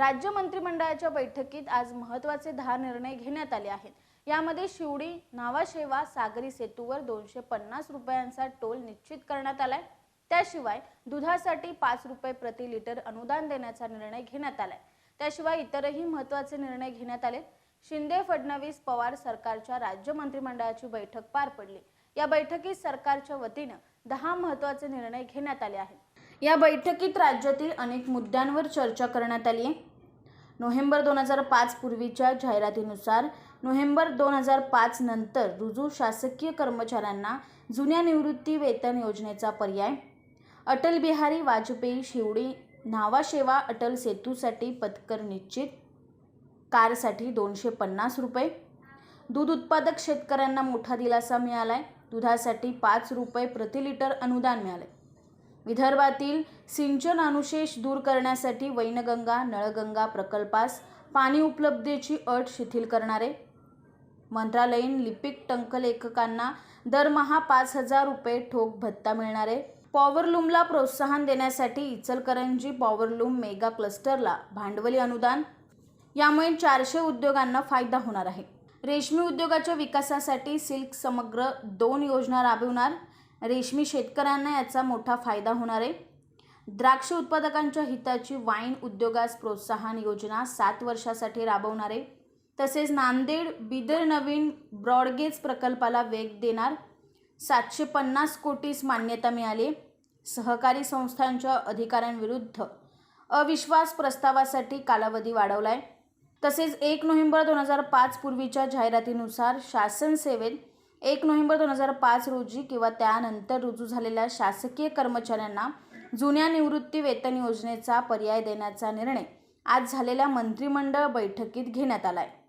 राज्य मंत्रिमंडळाच्या बैठकीत आज महत्त्वाचे दहा निर्णय घेण्यात आले आहेत. यामध्ये शिवडी नावाशेवा सागरी सेतूवर दोनशे पन्नास रुपयांचा टोल निश्चित करण्यात आलाय. त्याशिवाय दुधासाठी पाच रुपये प्रति लिटर अनुदान देण्याचा निर्णय घेण्यात आलाय. त्याशिवाय इतरही महत्त्वाचे निर्णय घेण्यात आले शिंदे फडणवीस पवार सरकारच्या राज्य मंत्रिमंडळाची बैठक पार पडली. या बैठकीत सरकारच्या वतीनं दहा महत्त्वाचे निर्णय घेण्यात आले आहेत. या बैठकीत राज्यातील अनेक मुद्द्यांवर चर्चा करण्यात आली आहे. नोव्हेंबर दोन हजार पाच पूर्वीच्या जाहिरातीनुसार नोव्हेंबर दोन हजार पाच नंतर रुजू शासकीय कर्मचाऱ्यांना जुन्या निवृत्ती वेतन योजनेचा पर्याय अटल बिहारी वाजपेयी शिवडी न्हावाशेवा अटल सेतूसाठी पत्कर निश्चित कारसाठी दोनशे पन्नास रुपये दूध उत्पादक शेतकऱ्यांना मोठा दिलासा मिळाला आहे दुधासाठी पाच रुपये प्रति लिटर अनुदान मिळाले विदर्भातील सिंचन अनुशेष दूर करण्यासाठी वैनगंगा नळगंगा प्रकल्पास पाणी उपलब्धतेची अट शिथिल करणारे. मंत्रालयीन लिपिक टंकलेखकांना दरमहा पाच हजार रुपये ठोक भत्ता मिळणारे. पॉवरलूमला प्रोत्साहन देण्यासाठी इचलकरंजी पॉवरलूम मेगा क्लस्टरला भांडवली अनुदान. यामुळे चारशे उद्योगांना फायदा होणार आहे. रेशमी उद्योगाच्या विकासासाठी सिल्क समग्र दोन योजना राबवणार. रेशमी शेतकऱ्यांना याचा मोठा फायदा होणार आहे. द्राक्ष उत्पादकांच्या हिताची वाईन उद्योगास प्रोत्साहन योजना सात वर्षासाठी राबवणार आहे. तसेच नांदेड बिदर नवीन ब्रॉडगेज प्रकल्पाला वेग देणार सातशे पन्नास कोटीस मान्यता मिळाली सहकारी संस्थांच्या अधिकाऱ्यांविरुद्ध अविश्वास प्रस्तावासाठी कालावधी वाढवला आहे तसेच एक नोव्हेंबर दोन हजार पाच पूर्वीच्या जाहिरातीनुसार शासन सेवेत एक नोव्हेंबर दोन हजार पाच रोजी किंवा त्यानंतर रुजू झालेल्या शासकीय कर्मचाऱ्यांना जुन्या निवृत्ती वेतन योजनेचा पर्याय देण्याचा निर्णय आज झालेल्या मंत्रिमंडळ बैठकीत घेण्यात आला आहे